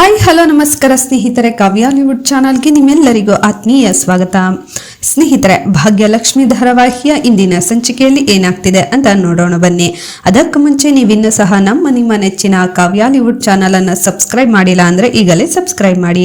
Hi hello ನಮಸ್ಕಾರ ಸ್ನೇಹಿತರೆ ಕಾವ್ಯ ಲಿವುಡ್ ಚಾನಲ್ಗೆ ನಿಮ್ಮೆಲ್ಲರಿಗೂ ಆತ್ಮೀಯ ಸ್ವಾಗತ. ಸ್ನೇಹಿತರೆ, ಭಾಗ್ಯಲಕ್ಷ್ಮಿ ಧಾರಾವಾಹಿಯ ಇಂದಿನ ಸಂಚಿಕೆಯಲ್ಲಿ ಏನಾಗ್ತಿದೆ ಅಂತ ನೋಡೋಣ ಬನ್ನಿ. ಅದಕ್ಕೂ ಮುಂಚೆ ನೀವಿನ್ನೂ ಸಹ ನಮ್ಮ ನಿಮ್ಮ ನೆಚ್ಚಿನ ಕಾವ್ಯಾಲಿವುಡ್ ಚಾನಲ್ ಅನ್ನು ಸಬ್ಸ್ಕ್ರೈಬ್ ಮಾಡಿಲ್ಲ ಅಂದ್ರೆ ಈಗಲೇ ಸಬ್ಸ್ಕ್ರೈಬ್ ಮಾಡಿ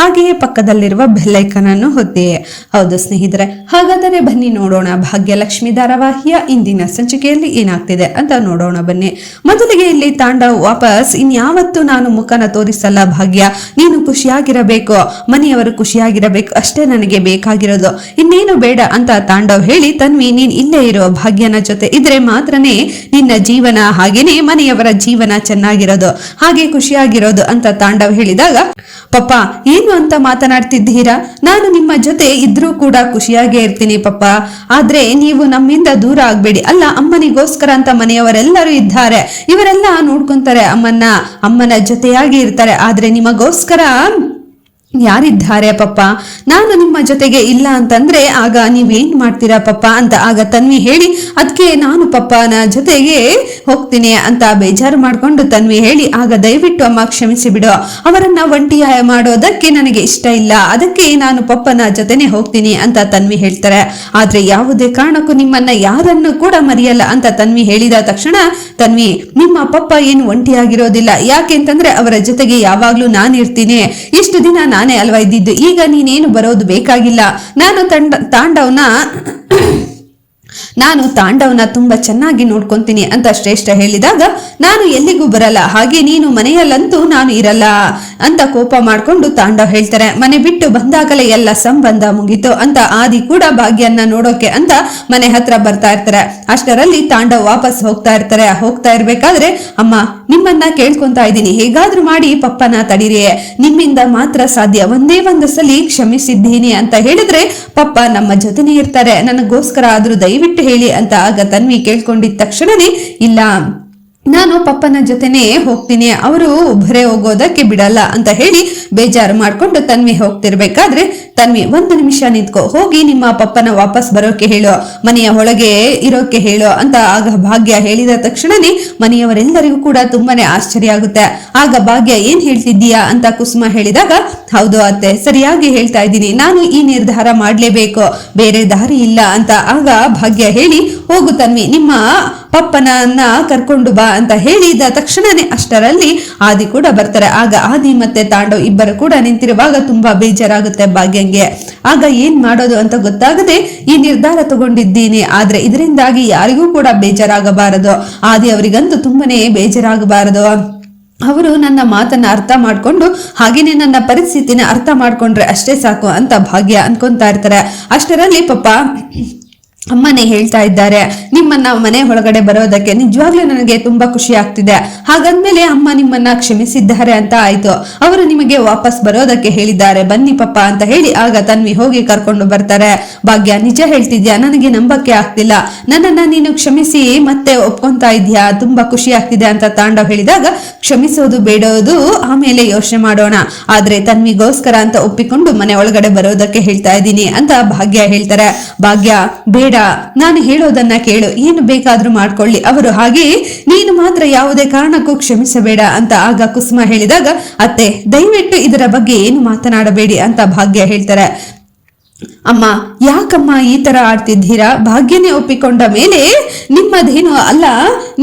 ಹಾಗೆಯೇ ಪಕ್ಕದಲ್ಲಿರುವ ಬೆಲ್ಲೈಕನ್ ಅನ್ನು ಒತ್ತಿ ಹೌದು ಸ್ನೇಹಿತರೆ, ಹಾಗಾದರೆ ಬನ್ನಿ ನೋಡೋಣ ಭಾಗ್ಯಲಕ್ಷ್ಮಿ ಧಾರಾವಾಹಿಯ ಇಂದಿನ ಸಂಚಿಕೆಯಲ್ಲಿ ಏನಾಗ್ತಿದೆ ಅಂತ ನೋಡೋಣ ಬನ್ನಿ. ಮೊದಲಿಗೆ ಇಲ್ಲಿ ತಾಂಡ ವಾಪಸ್, ಇನ್ಯಾವತ್ತು ನಾನು ಮುಖನ ತೋರಿಸಲ್ಲ ಭಾಗ್ಯ. ನೀನು ಖುಷಿಯಾಗಿರಬೇಕು, ಮನೆಯವರು ಖುಷಿಯಾಗಿರಬೇಕು, ಅಷ್ಟೇ ನನಗೆ ಬೇಕಾಗಿರೋದು. ಇನ್ನೇನು ಬೇಡ ಅಂತ ತಾಂಡವ್ ಹೇಳಿ, ತನ್ವಿ, ನೀನ್ ಇಲ್ಲೇ ಇರೋ ಭಾಗ್ಯನ ಜೊತೆ ಇದ್ರೆ ಮಾತ್ರನೇ ನಿನ್ನ ಜೀವನ ಹಾಗೇನೆ ಮನೆಯವರ ಜೀವನ ಚೆನ್ನಾಗಿರೋದು, ಹಾಗೆ ಖುಷಿಯಾಗಿರೋದು ಅಂತ ತಾಂಡವ್ ಹೇಳಿದಾಗ, ಪಪ್ಪ, ಏನು ಅಂತ ಮಾತನಾಡ್ತಿದ್ದೀರಾ? ನಾನು ನಿಮ್ಮ ಜೊತೆ ಇದ್ರೂ ಕೂಡ ಖುಷಿಯಾಗೇ ಇರ್ತೀನಿ ಪಪ್ಪ. ಆದ್ರೆ ನೀವು ನಮ್ಮಿಂದ ದೂರ ಆಗ್ಬೇಡಿ. ಅಲ್ಲ, ಅಮ್ಮನಿಗೋಸ್ಕರ ಅಂತ ಮನೆಯವರೆಲ್ಲರೂ ಇದ್ದಾರೆ. ಇವರೆಲ್ಲ ನೋಡ್ಕೊಂತಾರೆ ಅಮ್ಮನ್ನ. ಅಮ್ಮನ ಜೊತೆಯಾಗಿ ಇರ್ತಾರೆ. ಆದ್ರೆ ನಿಮಗೋಸ್ಕರ ಯಾರಿದ್ದಾರೆ ಪಪ್ಪ? ನಾನು ನಿಮ್ಮ ಜೊತೆಗೆ ಇಲ್ಲ ಅಂತಂದ್ರೆ ಆಗ ನೀವೇನ್ ಮಾಡ್ತೀರಾ ಪಪ್ಪ ಅಂತ ಆಗ ತನ್ವಿ ಹೇಳಿ ಅದಕ್ಕೆ ನಾನು ಪಪ್ಪನ ಜೊತೆಗೆ ಹೋಗ್ತೀನಿ ಅಂತ ಬೇಜಾರು ಮಾಡ್ಕೊಂಡು ತನ್ವಿ ಹೇಳಿ, ಆಗ ದಯವಿಟ್ಟು ಅಮ್ಮ ಕ್ಷಮಿಸಿ ಬಿಡು. ಅವರನ್ನ ಒಂಟಿಯ ಮಾಡೋದಕ್ಕೆ ನನಗೆ ಇಷ್ಟ ಇಲ್ಲ. ಅದಕ್ಕೆ ನಾನು ಪಪ್ಪನ ಜೊತೆನೆ ಹೋಗ್ತೀನಿ ಅಂತ ತನ್ವಿ ಹೇಳ್ತಾರೆ. ಆದ್ರೆ ಯಾವುದೇ ಕಾರಣಕ್ಕೂ ನಿಮ್ಮನ್ನ ಯಾರನ್ನು ಕೂಡ ಮರೆಯಲ್ಲ ಅಂತ ತನ್ವಿ ಹೇಳಿದ ತಕ್ಷಣ ತನ್ವಿ, ನಿಮ್ಮ ಪಪ್ಪ ಏನು ಒಂಟಿಯಾಗಿರೋದಿಲ್ಲ. ಯಾಕೆ ಅಂತಂದ್ರೆ ಅವರ ಜೊತೆಗೆ ಯಾವಾಗ್ಲೂ ನಾನಿರ್ತೀನಿ. ಇಷ್ಟು ದಿನ ಅಲ್ವಾ ಇದ್ದಿದ್ದು? ಈಗ ನೀನೇನು ಬರೋದು ಬೇಕಾಗಿಲ್ಲ. ನಾನು ತಂಡ ತಾಂಡವ್ನ ನಾನು ತಾಂಡವನ ತುಂಬಾ ಚೆನ್ನಾಗಿ ನೋಡ್ಕೊಂತೀನಿ ಅಂತ ಶ್ರೇಷ್ಠ ಹೇಳಿದಾಗ, ನಾನು ಎಲ್ಲಿಗೂ ಬರಲ್ಲ, ಹಾಗೆ ನೀನು ಮನೆಯಲ್ಲಂತೂ ನಾನು ಇರಲ್ಲ ಅಂತ ಕೋಪ ಮಾಡ್ಕೊಂಡು ತಾಂಡವ್ ಹೇಳ್ತಾರೆ. ಮನೆ ಬಿಟ್ಟು ಬಂದಾಗಲೇ ಎಲ್ಲ ಸಂಬಂಧ ಮುಗೀತು ಅಂತ ಆದಿ ಕೂಡ ಭಾಗ್ಯನ್ನ ನೋಡೋಕೆ ಅಂತ ಮನೆ ಹತ್ರ ಬರ್ತಾ ಇರ್ತಾರೆ. ಅಷ್ಟರಲ್ಲಿ ತಾಂಡವ್ ವಾಪಸ್ ಹೋಗ್ತಾ ಇರ್ತಾರೆ. ಹೋಗ್ತಾ ಇರ್ಬೇಕಾದ್ರೆ, ಅಮ್ಮ, ನಿಮ್ಮನ್ನ ಕೇಳ್ಕೊಂತಾ ಇದ್ದೀನಿ. ಹೇಗಾದ್ರೂ ಮಾಡಿ ಪಪ್ಪನ ತಡೀರಿ. ನಿಮ್ಮಿಂದ ಮಾತ್ರ ಸಾಧ್ಯ ಒಂದೇ ಒಂದು ಸಲಿ ಕ್ಷಮಿಸಿದ್ದೀನಿ ಅಂತ ಹೇಳಿದ್ರೆ, ಪಪ್ಪ ನಮ್ಮ ಜೊತೆನೇ ಇರ್ತಾರೆ. ನನಗೋಸ್ಕರ ಆದ್ರೂ ದಯವಿಟ್ಟು ಹೇಳಿ ಅಂತ ಆಗ ತನ್ವಿ ಕೇಳ್ಕೊಂಡಿದ್ದ ತಕ್ಷಣನೇ ಇಲ್ಲ ನಾನು ಪಪ್ಪನ ಜೊತೆನೆ ಹೋಗ್ತೀನಿ. ಅವರು ಒಬ್ಬರೇ ಹೋಗೋದಕ್ಕೆ ಬಿಡಲ್ಲ ಅಂತ ಹೇಳಿ ಬೇಜಾರು ಮಾಡ್ಕೊಂಡು ತನ್ವಿ ಹೋಗ್ತಿರ್ಬೇಕಾದ್ರೆ, ತನ್ವಿ, ಒಂದು ನಿಮಿಷ ನಿಂತ್ಕೊ. ಹೋಗಿ ನಿಮ್ಮ ಪಪ್ಪನ ವಾಪಸ್ ಬರೋಕೆ ಹೇಳು. ಮನೆಯ ಒಳಗೆ ಇರೋಕೆ ಹೇಳು ಅಂತ ಆಗ ಭಾಗ್ಯ ಹೇಳಿದ ತಕ್ಷಣನೇ ಮನೆಯವರೆಲ್ಲರಿಗೂ ಕೂಡ ತುಂಬಾನೇ ಆಶ್ಚರ್ಯ ಆಗುತ್ತೆ. ಆಗ ಭಾಗ್ಯ, ಏನ್ ಹೇಳ್ತಿದ್ದೀಯಾ? ಅಂತ ಕುಸುಮ ಹೇಳಿದಾಗ, ಹೌದು ಅತ್ತೆ, ಸರಿಯಾಗಿ ಹೇಳ್ತಾ ಇದ್ದೀನಿ. ನಾನು ಈ ನಿರ್ಧಾರ ಮಾಡ್ಲೇಬೇಕು. ಬೇರೆ ದಾರಿ ಇಲ್ಲ ಅಂತ ಆಗ ಭಾಗ್ಯ ಹೇಳಿ, ಹೋಗು ತನ್ವಿ, ನಿಮ್ಮ ಪಪ್ಪನನ್ನ ಕರ್ಕೊಂಡು ಬಾ ಅಂತ ಹೇಳಿದ ತಕ್ಷಣನೇ ಅಷ್ಟರಲ್ಲಿ ಆದಿ ಕೂಡ ಬರ್ತಾರೆ. ಆಗ ಆದಿ ಮತ್ತೆ ತಾಂಡವ್ ಇಬ್ಬರು ಕೂಡ ನಿಂತಿರುವಾಗ ತುಂಬಾ ಬೇಜಾರಾಗುತ್ತೆ ಭಾಗ್ಯಂಗೆ. ಆಗ ಏನ್ ಮಾಡೋದು ಅಂತ ಗೊತ್ತಾಗದೆ ಈ ನಿರ್ಧಾರ ತಗೊಂಡಿದ್ದೀನಿ. ಆದ್ರೆ ಇದರಿಂದಾಗಿ ಯಾರಿಗೂ ಕೂಡ ಬೇಜಾರಾಗಬಾರದು. ಆದಿ ಅವರಿಗಂತೂ ತುಂಬಾನೇ ಬೇಜಾರಾಗಬಾರದು. ಅವರು ನನ್ನ ಮಾತನ್ನ ಅರ್ಥ ಮಾಡ್ಕೊಂಡು ಹಾಗೇನೆ ನನ್ನ ಪರಿಸ್ಥಿತಿನ ಅರ್ಥ ಮಾಡ್ಕೊಂಡ್ರೆ ಅಷ್ಟೇ ಸಾಕು ಅಂತ ಭಾಗ್ಯ ಅನ್ಕೊಂತಾ ಇರ್ತಾರೆ. ಅಷ್ಟರಲ್ಲಿ ಪಾಪ ಅಮ್ಮನೇ ಹೇಳ್ತಾ ಇದ್ದಾರೆ, ನಿಮ್ಮನ್ನ ಮನೆ ಒಳಗಡೆ ಬರೋದಕ್ಕೆ ನಿಜವಾಗ್ಲೂ ನನಗೆ ತುಂಬಾ ಖುಷಿ ಆಗ್ತಿದೆ. ಹಾಗಂದ್ಮೇಲೆ ಅಮ್ಮ ನಿಮ್ಮನ್ನ ಕ್ಷಮಿಸಿದ್ದಾರೆ ಅಂತ ಆಯ್ತು. ಅವರು ನಿಮಗೆ ವಾಪಸ್ ಬರೋದಕ್ಕೆ ಹೇಳಿದ್ದಾರೆ. ಬನ್ನಿ ಪಪ್ಪ ಅಂತ ಹೇಳಿ ಆಗ ತನ್ವಿ ಹೋಗಿ ಕರ್ಕೊಂಡು ಬರ್ತಾರೆ. ಭಾಗ್ಯ, ನಿಜ ಹೇಳ್ತಿದ್ಯಾ? ನನಗೆ ನಂಬಕ್ಕೆ ಆಗ್ತಿಲ್ಲ. ನನ್ನನ್ನ ನೀನು ಕ್ಷಮಿಸಿ ಮತ್ತೆ ಒಪ್ಕೊಂತಾ ಇದ್ಯಾ? ತುಂಬಾ ಖುಷಿ ಆಗ್ತಿದೆ ಅಂತ ತಾಂಡವ್ ಹೇಳಿದಾಗ, ಕ್ಷಮಿಸೋದು ಬೇಡೋದು ಆಮೇಲೆ ಯೋಚನೆ ಮಾಡೋಣ. ಆದ್ರೆ ತನ್ವಿಗೋಸ್ಕರ ಅಂತ ಒಪ್ಪಿಕೊಂಡು ಮನೆ ಒಳಗಡೆ ಬರೋದಕ್ಕೆ ಹೇಳ್ತಾ ಇದ್ದೀನಿ ಅಂತ ಭಾಗ್ಯ ಹೇಳ್ತಾರೆ. ಭಾಗ್ಯ, ಬೇಡ. ನಾನು ಹೇಳೋದನ್ನ ಕೇಳು. ಏನು ಬೇಕಾದ್ರೂ ಮಾಡ್ಕೊಳ್ಳಿ. ಅವರು ಹಾಗೆ, ನೀನು ಮಾತ್ರ ಯಾವುದೇ ಕಾರಣಕ್ಕೂ ಕ್ಷಮಿಸಬೇಡ ಅಂತ ಆಗ ಕುಸುಮ ಹೇಳಿದಾಗ, ಅತ್ತೆ, ದಯವಿಟ್ಟು ಇದರ ಬಗ್ಗೆ ಏನು ಮಾತನಾಡಬೇಡಿ ಅಂತ ಭಾಗ್ಯ ಹೇಳ್ತಾರೆ. ಅಮ್ಮ, ಯಾಕಮ್ಮ ಈ ತರ ಆಡ್ತಿದ್ದೀರಾ? ಭಾಗ್ಯನೇ ಒಪ್ಪಿಕೊಂಡ ಮೇಲೆ ನಿಮ್ಮದೇನು ಅಲ್ಲ,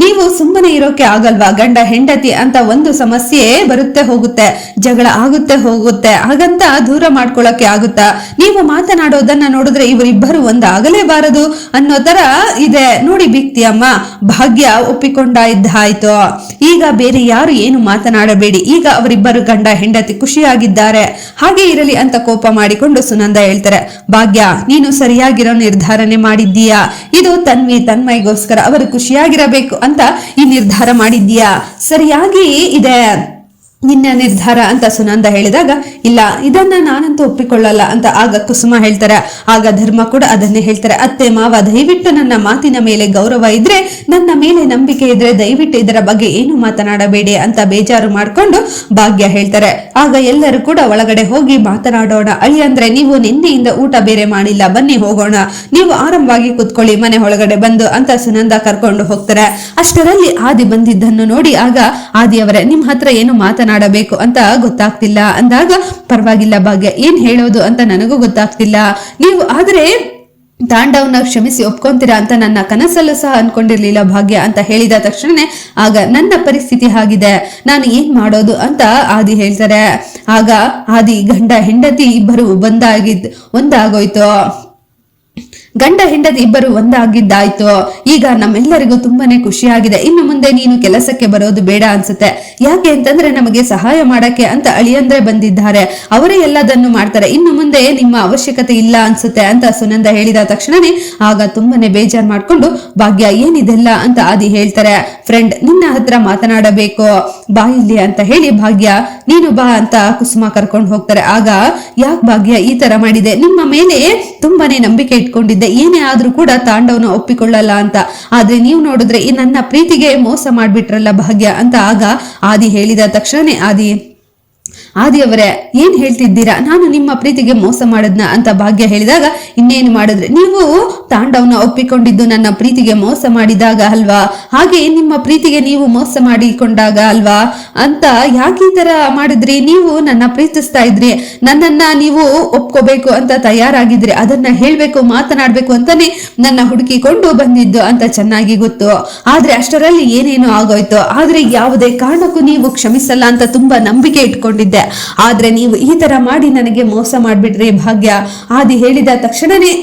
ನೀವು ಸುಮ್ಮನೆ ಇರೋಕೆ ಆಗಲ್ವಾ? ಗಂಡ, ಹೆಂಡತಿ ಅಂತ ಒಂದು ಸಮಸ್ಯೆ ಬರುತ್ತೆ ಹೋಗುತ್ತೆ, ಜಗಳ ಆಗುತ್ತೆ ಹೋಗುತ್ತೆ, ಹಾಗಂತ ದೂರ ಮಾಡ್ಕೊಳ್ಳೋಕೆ ಆಗುತ್ತಾ? ನೀವು ಮಾತನಾಡೋದನ್ನ ನೋಡಿದ್ರೆ ಇವರಿಬ್ಬರು ಒಂದಾಗಲೇಬಾರದು ಅನ್ನೋ ತರ ಇದೆ. ನೋಡಿ ಬಿಕ್ತಿ ಅಮ್ಮ, ಭಾಗ್ಯ ಒಪ್ಪಿಕೊಂಡ ಇದ್ದಾಯ್ತು ಈಗ ಬೇರೆ ಯಾರು ಏನು ಮಾತನಾಡಬೇಡಿ. ಈಗ ಅವರಿಬ್ಬರು ಗಂಡ, ಹೆಂಡತಿ ಖುಷಿಯಾಗಿದ್ದಾರೆ. ಹಾಗೆ ಇರಲಿ ಅಂತ ಕೋಪ ಮಾಡಿಕೊಂಡು ಸುನಂದ ಹೇಳ್ತಾರೆ ಭಾಗ್ಯ, ನೀನು ಸರಿಯಾಗಿರೋ ನಿರ್ಧಾರನೆ ಮಾಡಿದ್ದೀಯಾ? ಇದು ತನ್ವಿ ತನ್ಮೈಗೋಸ್ಕರ ಅವರು ಖುಷಿಯಾಗಿರಬೇಕು ಅಂತ ಈ ನಿರ್ಧಾರ ಮಾಡಿದ್ದೀಯಾ? ಸರಿಯಾಗಿ ಇದೆ. ನಿನ್ನ ನಿರ್ಧಾರ ಅಂತ ಸುನಂದ ಹೇಳಿದಾಗ, ಇಲ್ಲ, ಇದನ್ನ ನಾನಂತೂ ಒಪ್ಪಿಕೊಳ್ಳಲ್ಲ ಅಂತ ಆಗ ಕುಸುಮ ಹೇಳ್ತಾರೆ. ಆಗ ಧರ್ಮ ಕೂಡ ಅದನ್ನೇ ಹೇಳ್ತಾರೆ. ಅತ್ತೆ, ಮಾವ, ದಯವಿಟ್ಟು ನನ್ನ ಮಾತಿನ ಮೇಲೆ ಗೌರವ ಇದ್ರೆ, ನನ್ನ ಮೇಲೆ ನಂಬಿಕೆ ಇದ್ರೆ ದಯವಿಟ್ಟು ಇದರ ಬಗ್ಗೆ ಏನು ಮಾತನಾಡಬೇಡಿ ಅಂತ ಬೇಜಾರು ಮಾಡ್ಕೊಂಡು ಭಾಗ್ಯ ಹೇಳ್ತಾರೆ. ಆಗ ಎಲ್ಲರೂ ಕೂಡ ಒಳಗಡೆ ಹೋಗಿ ಮಾತನಾಡೋಣ. ಅಳಿ ಅಂದ್ರೆ ನೀವು ನಿನ್ನೆಯಿಂದ ಊಟ ಬೇರೆ ಮಾಡಿಲ್ಲ, ಬನ್ನಿ ಹೋಗೋಣ. ನೀವು ಆರಾಮವಾಗಿ ಕುತ್ಕೊಳ್ಳಿ, ಮನೆ ಒಳಗಡೆ ಬಂದು ಅಂತ ಸುನಂದ ಕರ್ಕೊಂಡು ಹೋಗ್ತಾರೆ. ಅಷ್ಟರಲ್ಲಿ ಆದಿ ಬಂದಿದ್ದನ್ನು ನೋಡಿ ಆಗ ಆದಿ ಅವರೇ ನಿಮ್ ಹತ್ರ ಏನು ಮಾತನಾಡ ಮಾತನಾಡಬೇಕು ಅಂತ ಗೊತ್ತಾಗ್ತಿಲ್ಲ. ಅಂದಾಗ, ಪರವಾಗಿಲ್ಲ ಭಾಗ್ಯ, ಏನ್ ಹೇಳೋದು ಅಂತ ನನಗೂ ಗೊತ್ತಾಗ್ತಿಲ್ಲ. ನೀವು ಆದ್ರೆ ತಾಂಡವನ ಕ್ಷಮಿಸಿ ಒಪ್ಕೊಂತೀರಾ ಅಂತ ನನ್ನ ಕನಸಲ್ಲೂ ಸಹ ಅನ್ಕೊಂಡಿರ್ಲಿಲ್ಲ ಭಾಗ್ಯ ಅಂತ ಹೇಳಿದ ತಕ್ಷಣನೇ ಆಗ ನನ್ನ ಪರಿಸ್ಥಿತಿ ಆಗಿದೆ. ನಾನು ಏನ್ ಮಾಡೋದು ಅಂತ ಆದಿ ಹೇಳ್ತಾರೆ. ಆಗ ಆದಿ ಗಂಡ ಹೆಂಡತಿ ಇಬ್ಬರು ಒಂದಾಗಿದ್ ಒಂದಾಗೋಯ್ತು. ಗಂಡ ಹೆಂಡತಿ ಇಬ್ಬರು ಒಂದಾಗಿದ್ದಾಯ್ತು. ಈಗ ನಮ್ಮೆಲ್ಲರಿಗೂ ತುಂಬಾನೇ ಖುಷಿಯಾಗಿದೆ. ಇನ್ನು ಮುಂದೆ ನೀನು ಕೆಲಸಕ್ಕೆ ಬರೋದು ಬೇಡ ಅನ್ಸುತ್ತೆ. ಯಾಕೆ ಅಂತಂದ್ರೆ ನಮಗೆ ಸಹಾಯ ಮಾಡಕ್ಕೆ ಅಂತ ಅಳಿಯಂದ್ರೆ ಬಂದಿದ್ದಾರೆ. ಅವರೇ ಎಲ್ಲದನ್ನು ಮಾಡ್ತಾರೆ. ಇನ್ನು ಮುಂದೆ ನಿಮ್ಮ ಅವಶ್ಯಕತೆ ಇಲ್ಲ ಅನ್ಸುತ್ತೆ ಅಂತ ಸುನಂದ ಹೇಳಿದ ತಕ್ಷಣನೇ ಆಗ ತುಂಬಾನೇ ಬೇಜಾರ್ ಮಾಡ್ಕೊಂಡು, ಭಾಗ್ಯ ಏನಿದೆಲ್ಲ ಅಂತ ಆದಿ ಹೇಳ್ತಾರೆ. ಫ್ರೆಂಡ್, ನಿನ್ನ ಹತ್ರ ಮಾತನಾಡಬೇಕು. ಬಾ ಇಲ್ಲಿ ಅಂತ ಹೇಳಿ ಭಾಗ್ಯ, ನೀನು ಬಾ ಅಂತ ಕುಸುಮ ಕರ್ಕೊಂಡು ಹೋಗ್ತಾರೆ. ಆಗ ಯಾಕೆ ಭಾಗ್ಯ ಈ ತರ ಮಾಡಿದೆ? ನಿಮ್ಮ ಮೇಲೆ ತುಂಬಾನೇ ನಂಬಿಕೆ ಇಟ್ಕೊಂಡಿದ್ದೆ. ಏನೇ ಆದ್ರೂ ಕೂಡ ತಾಂಡವನ ಒಪ್ಪಿಕೊಳ್ಳಲ್ಲ ಅಂತ. ಆದ್ರೆ ನೀವು ನೋಡಿದ್ರೆ ಈ ನನ್ನ ಪ್ರೀತಿಗೆ ಮೋಸ ಮಾಡ್ಬಿಟ್ರಲ್ಲ ಭಾಗ್ಯ ಅಂತ ಆಗ ಆದಿ ಹೇಳಿದ ತಕ್ಷಣನೇ ಆದಿ ಆದಿಯವರೇ, ಏನ್ ಹೇಳ್ತಿದ್ದೀರಾ? ನಾನು ನಿಮ್ಮ ಪ್ರೀತಿಗೆ ಮೋಸ ಮಾಡದ್ನ ಅಂತ ಭಾಗ್ಯ ಹೇಳಿದಾಗ ಇನ್ನೇನು ಮಾಡಿದ್ರೆ? ನೀವು ತಾಂಡವನ ಒಪ್ಪಿಕೊಂಡಿದ್ದು ನನ್ನ ಪ್ರೀತಿಗೆ ಮೋಸ ಮಾಡಿದಾಗ ಅಲ್ವಾ? ಹಾಗೆ ನಿಮ್ಮ ಪ್ರೀತಿಗೆ ನೀವು ಮೋಸ ಮಾಡಿಕೊಂಡಾಗ ಅಲ್ವಾ? ಅಂತ ಯಾಕೆ ಈ ತರ ಮಾಡಿದ್ರಿ? ನೀವು ನನ್ನ ಪ್ರೀತಿಸ್ತಾ ಇದ್ರಿ. ನನ್ನನ್ನ ನೀವು ಒಪ್ಕೋಬೇಕು ಅಂತ ತಯಾರಾಗಿದ್ರಿ. ಅದನ್ನ ಹೇಳ್ಬೇಕು, ಮಾತನಾಡ್ಬೇಕು ಅಂತಾನೆ ನನ್ನ ಹುಡುಕಿಕೊಂಡು ಬಂದಿದ್ದು ಅಂತ ಚೆನ್ನಾಗಿ ಗೊತ್ತು. ಆದ್ರೆ ಅಷ್ಟರಲ್ಲಿ ಏನೇನೋ ಆಗೋಯ್ತು. ಆದ್ರೆ ಯಾವುದೇ ಕಾರಣಕ್ಕೂ ನೀವು ಕ್ಷಮಿಸಲ್ಲ ಅಂತ ತುಂಬಾ ನಂಬಿಕೆ ಇಟ್ಕೊಂಡಿದ್ದೆ ಆದ್ರೆ ನೀವು ಈ ತರ ಮಾಡಿ ನನಗೆ ಮೋಸ ಮಾಡ್ಬಿಟ್ರಿ ಭಾಗ್ಯ. ಆದಿ ಹೇಳಿದ ತಕ್ಷಣನೇ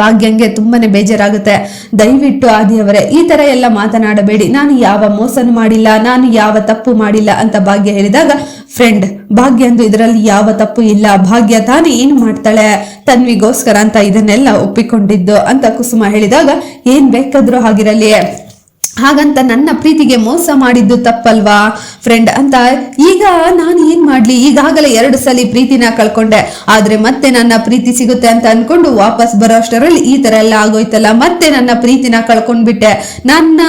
ಭಾಗ್ಯಂಗೆ ತುಂಬಾನೇ ಬೇಜಾರಾಗುತ್ತೆ. ದಯವಿಟ್ಟು ಆದಿಯವರೇ ಈ ತರ ಎಲ್ಲ ಮಾತನಾಡಬೇಡಿ. ನಾನು ಯಾವ ಮೋಸನು ಮಾಡಿಲ್ಲ, ನಾನು ಯಾವ ತಪ್ಪು ಮಾಡಿಲ್ಲ ಅಂತ ಭಾಗ್ಯ ಹೇಳಿದಾಗ ಫ್ರೆಂಡ್ ಭಾಗ್ಯ ಅಂದು ಇದರಲ್ಲಿ ಯಾವ ತಪ್ಪು ಇಲ್ಲ. ಭಾಗ್ಯ ತಾನೇ ಏನು ಮಾಡ್ತಾಳೆ? ತನ್ವಿಗೋಸ್ಕರ ಅಂತ ಇದನ್ನೆಲ್ಲ ಒಪ್ಪಿಕೊಂಡಿದ್ದು ಅಂತ ಕುಸುಮ ಹೇಳಿದಾಗ, ಏನ್ ಬೇಕಾದ್ರೂ ಆಗಿರಲಿ ಹಾಗಂತ ನನ್ನ ಪ್ರೀತಿಗೆ ಮೋಸ ಮಾಡಿದ್ದು ತಪ್ಪಲ್ವಾ? ಫ್ರೆಂಡ್ ಅಂತ, ಈಗ ನಾನು ಏನ್ ಮಾಡ್ಲಿ? ಈಗಾಗಲೇ ಎರಡು ಸಲ ಪ್ರೀತಿನ ಕಳ್ಕೊಂಡೆ. ಆದ್ರೆ ಮತ್ತೆ ನನ್ನ ಪ್ರೀತಿ ಸಿಗುತ್ತೆ ಅಂತ ಅನ್ಕೊಂಡು ವಾಪಸ್ ಬರೋ ಅಷ್ಟರಲ್ಲಿ ಈ ತರ ಎಲ್ಲ ಆಗೋಯ್ತಲ್ಲ. ಮತ್ತೆ ನನ್ನ ಪ್ರೀತಿನ ಕಳ್ಕೊಂಡ್ಬಿಟ್ಟೆ. ನನ್ನ,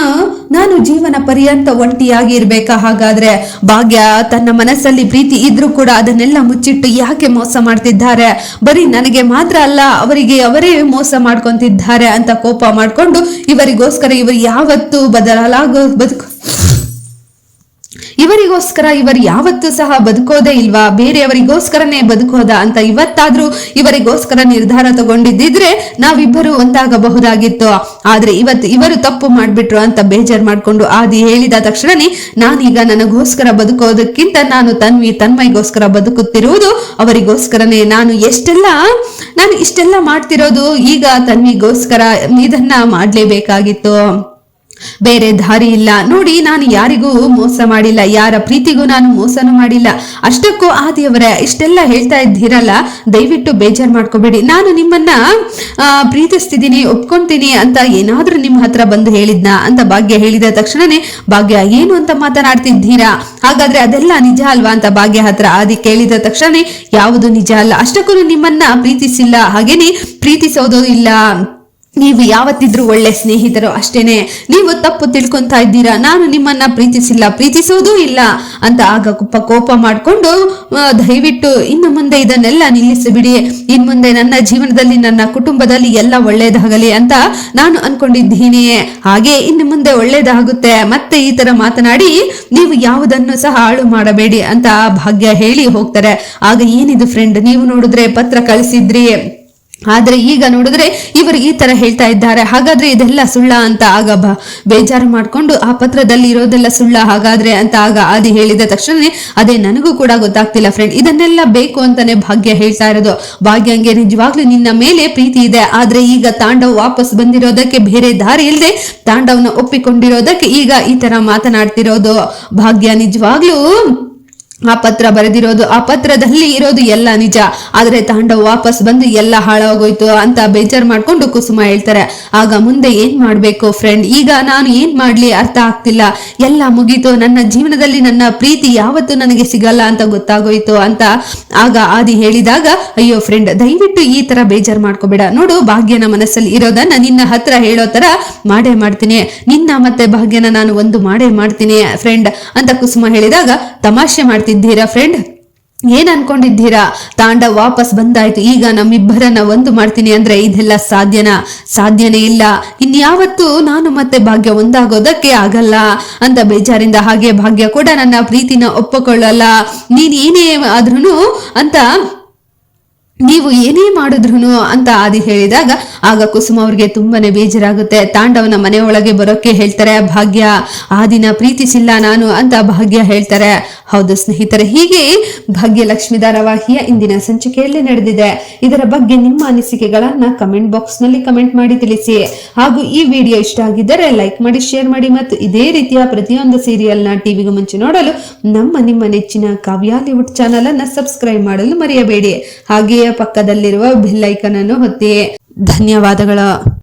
ನಾನು ಜೀವನ ಪರ್ಯಂತ ಒಂಟಿಯಾಗಿ ಇರ್ಬೇಕಾ ಹಾಗಾದ್ರೆ? ಭಾಗ್ಯ, ತನ್ನ ಮನಸ್ಸಲ್ಲಿ ಪ್ರೀತಿ ಇದ್ರೂ ಕೂಡ ಅದನ್ನೆಲ್ಲ ಮುಚ್ಚಿಟ್ಟು ಯಾಕೆ ಮೋಸ ಮಾಡ್ತಿದ್ದಾರೆ? ಬರೀ ನನಗೆ ಮಾತ್ರ ಅಲ್ಲ, ಅವರಿಗೆ ಅವರೇ ಮೋಸ ಮಾಡ್ಕೊಂತಿದ್ದಾರೆ ಅಂತ ಕೋಪ ಮಾಡ್ಕೊಂಡು ಇವರಿಗೋಸ್ಕರ ಇವರು ಯಾವತ್ತೂ ಬದಲಾಗೋ ಇವರಿಗೋಸ್ಕರ ಇವರು ಯಾವತ್ತೂ ಸಹ ಬದುಕೋದೇ ಇಲ್ವಾ? ಬೇರೆಯವರಿಗೋಸ್ಕರನೇ ಬದುಕೋದ ಅಂತ ಇವತ್ತಾದ್ರೂ ಇವರಿಗೋಸ್ಕರ ನಿರ್ಧಾರ ತಗೊಂಡಿದ್ದಿದ್ರೆ ನಾವಿಬ್ಬರು ಒಂದಾಗಬಹುದಾಗಿತ್ತು. ಆದ್ರೆ ಇವತ್ತು ಇವರು ತಪ್ಪು ಮಾಡ್ಬಿಟ್ರು ಅಂತ ಬೇಜಾರ್ ಮಾಡ್ಕೊಂಡು ಆದಿ ಹೇಳಿದ ತಕ್ಷಣನೇ ನಾನೀಗ ನನಗೋಸ್ಕರ ಬದುಕೋದಕ್ಕಿಂತ ನಾನು ತನ್ವಿ ತನ್ಮೈಗೋಸ್ಕರ ಬದುಕುತ್ತಿರುವುದು ಅವರಿಗೋಸ್ಕರನೇ. ನಾನು ಎಷ್ಟೆಲ್ಲ, ನಾನು ಇಷ್ಟೆಲ್ಲ ಮಾಡ್ತಿರೋದು ಈಗ ತನ್ವಿಗೋಸ್ಕರ ಇದನ್ನ ಮಾಡ್ಲೇಬೇಕಾಗಿತ್ತು. ಬೇರೆ ದಾರಿ ಇಲ್ಲ. ನೋಡಿ ನಾನು ಯಾರಿಗೂ ಮೋಸ ಮಾಡಿಲ್ಲ. ಯಾರ ಪ್ರೀತಿಗೂ ನಾನು ಮೋಸನೂ ಮಾಡಿಲ್ಲ. ಅಷ್ಟಕ್ಕೂ ಆದಿಯವರೇ ಇಷ್ಟೆಲ್ಲ ಹೇಳ್ತಾ ಇದ್ದೀರಲ್ಲ ದಯವಿಟ್ಟು ಬೇಜಾರ್ ಮಾಡ್ಕೋಬೇಡಿ. ನಾನು ನಿಮ್ಮನ್ನ ಆ, ಪ್ರೀತಿಸ್ತಿದ್ದೀನಿ ಒಪ್ಕೊಂತೀನಿ ಅಂತ ಏನಾದ್ರೂ ನಿಮ್ಮ ಹತ್ರ ಬಂದು ಹೇಳಿದ್ನ ಅಂತ ಭಾಗ್ಯ ಹೇಳಿದ ತಕ್ಷಣನೇ ಭಾಗ್ಯ ಏನು ಅಂತ ಮಾತನಾಡ್ತಿದ್ದೀರಾ? ಹಾಗಾದ್ರೆ ಅದೆಲ್ಲ ನಿಜ ಅಲ್ವಾ ಅಂತ ಭಾಗ್ಯ ಹತ್ರ ಆದಿ ಕೇಳಿದ ತಕ್ಷಣನೇ ಯಾವುದು ನಿಜ ಅಲ್ಲ. ಅಷ್ಟಕ್ಕೂ ನಿಮ್ಮನ್ನ ಪ್ರೀತಿಸಿಲ್ಲ. ಹಾಗೇನೆ ಪ್ರೀತಿಸೋದು ಇಲ್ಲ. ನೀವು ಯಾವತ್ತಿದ್ರು ಒಳ್ಳೆ ಸ್ನೇಹಿತರು ಅಷ್ಟೇನೆ. ನೀವು ತಪ್ಪು ತಿಳ್ಕೊಂತಾ ಇದ್ದೀರಾ? ನಾನು ನಿಮ್ಮನ್ನ ಪ್ರೀತಿಸಿಲ್ಲ. ಪ್ರೀತಿಸೋದೂ ಇಲ್ಲ ಅಂತ ಆಗ ಕುಪ್ಪ ಕೋಪ ಮಾಡ್ಕೊಂಡು ದಯವಿಟ್ಟು ಇನ್ನು ಮುಂದೆ ಇದನ್ನೆಲ್ಲ ನಿಲ್ಲಿಸಿಬಿಡಿ. ಇನ್ ಮುಂದೆ ನನ್ನ ಜೀವನದಲ್ಲಿ, ನನ್ನ ಕುಟುಂಬದಲ್ಲಿ ಎಲ್ಲ ಒಳ್ಳೇದಾಗಲಿ ಅಂತ ನಾನು ಅನ್ಕೊಂಡಿದ್ದೀನಿ ಹಾಗೆ ಇನ್ನು ಮುಂದೆ ಒಳ್ಳೇದಾಗುತ್ತೆ. ಮತ್ತೆ ಈ ತರ ಮಾತನಾಡಿ ನೀವು ಯಾವುದನ್ನು ಸಹ ಹಾಳು ಮಾಡಬೇಡಿ ಅಂತ ಭಾಗ್ಯ ಹೇಳಿ ಹೋಗ್ತಾರೆ. ಆಗ ಏನಿದು ಫ್ರೆಂಡ್ ನೀವು ನೋಡಿದ್ರೆ ಪತ್ರ ಕಳಿಸಿದ್ರಿ. ಆದ್ರೆ ಈಗ ನೋಡಿದ್ರೆ ಇವರು ಈ ತರ ಹೇಳ್ತಾ ಇದ್ದಾರೆ. ಹಾಗಾದ್ರೆ ಇದೆಲ್ಲ ಸುಳ್ಳ ಅಂತ ಆಗ ಬೇಜಾರು ಮಾಡ್ಕೊಂಡು ಆ ಪತ್ರದಲ್ಲಿ ಇರೋದೆಲ್ಲ ಸುಳ್ಳ ಹಾಗಾದ್ರೆ ಅಂತ ಆಗ ಆದಿ ಹೇಳಿದ ತಕ್ಷಣನೇ ಅದೇ ನನಗೂ ಕೂಡ ಗೊತ್ತಾಗ್ತಿಲ್ಲ ಫ್ರೆಂಡ್ ಇದನ್ನೆಲ್ಲ ಬೇಕು ಅಂತಾನೆ ಭಾಗ್ಯ ಹೇಳ್ತಾ ಇರೋದು. ಭಾಗ್ಯಂಗೆ ನಿಜವಾಗ್ಲೂ ನಿನ್ನ ಮೇಲೆ ಪ್ರೀತಿ ಇದೆ. ಆದ್ರೆ ಈಗ ತಾಂಡವ್ ವಾಪಸ್ ಬಂದಿರೋದಕ್ಕೆ ಬೇರೆ ದಾರಿ ಇಲ್ಲದೆ ತಾಂಡವನ್ನ ಒಪ್ಪಿಕೊಂಡಿರೋದಕ್ಕೆ ಈಗ ಈ ತರ ಮಾತನಾಡ್ತಿರೋದು. ಭಾಗ್ಯ ನಿಜವಾಗ್ಲೂ ಆ ಪತ್ರ ಬರೆದಿರೋದು, ಆ ಪತ್ರದಲ್ಲಿ ಇರೋದು ಎಲ್ಲ ನಿಜ. ಆದರೆ ತಾಂಡವ್ ವಾಪಸ್ ಬಂದು ಎಲ್ಲ ಹಾಳಾಗೋಯ್ತು ಅಂತ ಬೇಜಾರ್ ಮಾಡ್ಕೊಂಡು ಕುಸುಮ ಹೇಳ್ತಾರೆ. ಆಗ ಮುಂದೆ ಏನ್ ಮಾಡ್ಬೇಕು ಫ್ರೆಂಡ್ ಈಗ ನಾನು ಏನ್ ಮಾಡ್ಲಿ ಅರ್ಥ ಆಗ್ತಿಲ್ಲ. ಎಲ್ಲ ಮುಗೀತು. ನನ್ನ ಜೀವನದಲ್ಲಿ ನನ್ನ ಪ್ರೀತಿ ಯಾವತ್ತೂ ನನಗೆ ಸಿಗಲ್ಲ ಅಂತ ಗೊತ್ತಾಗೋಯ್ತು ಅಂತ ಆಗ ಆದಿ ಹೇಳಿದಾಗ, ಅಯ್ಯೋ ಫ್ರೆಂಡ್ ದಯವಿಟ್ಟು ಈ ತರ ಬೇಜಾರ್ ಮಾಡ್ಕೋಬೇಡ. ನೋಡು, ಭಾಗ್ಯನ ಮನಸ್ಸಲ್ಲಿ ಇರೋದನ್ನ ನಿನ್ನ ಹತ್ರ ಹೇಳೋ ತರ ಮಾಡೇ ಮಾಡ್ತೀನಿ. ನಿನ್ನ ಮತ್ತೆ ಭಾಗ್ಯನ ನಾನು ಒಂದು ಮಾಡೇ ಮಾಡ್ತೀನಿ ಫ್ರೆಂಡ್ ಅಂತ ಕುಸುಮ ಹೇಳಿದಾಗ, ತಮಾಷೆ ಮಾಡ್ತಿದ್ದೀರಾ ಫ್ರೆಂಡ್ ಏನ್ ಅನ್ಕೊಂಡಿದ್ದೀರಾ? ತಾಂಡ ವಾಪಸ್ ಬಂದಾಯ್ತು. ಈಗ ನಮ್ಮಿಬ್ಬರನ್ನ ಒಂದು ಮಾಡ್ತೀನಿ ಅಂದ್ರೆ ಇದೆಲ್ಲ ಸಾಧ್ಯನಾ? ಸಾಧ್ಯನೇ ಇಲ್ಲ. ಇನ್ಯಾವತ್ತು ನಾನು ಮತ್ತೆ ಭಾಗ್ಯ ಒಂದಾಗೋದಕ್ಕೆ ಆಗಲ್ಲ. ಅಂತ ಬೇಜಾರಿಂದ ಹಾಗೆ ಭಾಗ್ಯ ಕೂಡ ನನ್ನ ಪ್ರೀತಿನ ಒಪ್ಪಿಕೊಳ್ಳಲ್ಲ. ನೀನ್ ಏನೇ ಆದ್ರೂ ಅಂತ ನೀವು ಏನೇ ಮಾಡಿದ್ರು ಅಂತ ಆದಿ ಹೇಳಿದಾಗ, ಆಗ ಕುಸುಮ ಅವ್ರಿಗೆ ತುಂಬಾನೇ ಬೇಜಾರಾಗುತ್ತೆ. ತಾಂಡವನ ಮನೆ ಒಳಗೆ ಬರೋಕ್ಕೆ ಹೇಳ್ತಾರೆ, ಭಾಗ್ಯ, ಆದಿನ ಪ್ರೀತಿಸಿಲ್ಲ ನಾನು ಅಂತ ಭಾಗ್ಯ ಹೇಳ್ತಾರೆ. ಹೌದು ಸ್ನೇಹಿತರೆ, ಹೀಗೆ ಭಾಗ್ಯ ಲಕ್ಷ್ಮಿ ಧಾರಾವಾಹಿಯ ಇಂದಿನ ಸಂಚಿಕೆಯಲ್ಲಿ ನಡೆದಿದೆ. ಇದರ ಬಗ್ಗೆ ನಿಮ್ಮ ಅನಿಸಿಕೆಗಳನ್ನ ಕಮೆಂಟ್ ಬಾಕ್ಸ್ನಲ್ಲಿ ಕಮೆಂಟ್ ಮಾಡಿ ತಿಳಿಸಿ. ಹಾಗೂ ಈ ವಿಡಿಯೋ ಇಷ್ಟ ಆಗಿದ್ದರೆ ಲೈಕ್ ಮಾಡಿ, ಶೇರ್ ಮಾಡಿ ಮತ್ತು ಇದೇ ರೀತಿಯ ಪ್ರತಿಯೊಂದು ಸೀರಿಯಲ್ನ ಟಿವಿಗೂ ಮುಂಚೆ ನೋಡಲು ನಮ್ಮ ನಿಮ್ಮ ನೆಚ್ಚಿನ ಕಾವ್ಯಾಲಿವುಡ್ ಚಾನಲ್ ಅನ್ನ ಸಬ್ಸ್ಕ್ರೈಬ್ ಮಾಡಲು ಮರೆಯಬೇಡಿ. ಹಾಗೆಯೇ ಪಕ್ಕದಲ್ಲಿರುವ ಬೆಲ್ ಐಕನ್ ಅನ್ನು ಒತ್ತಿ. ಧನ್ಯವಾದಗಳು.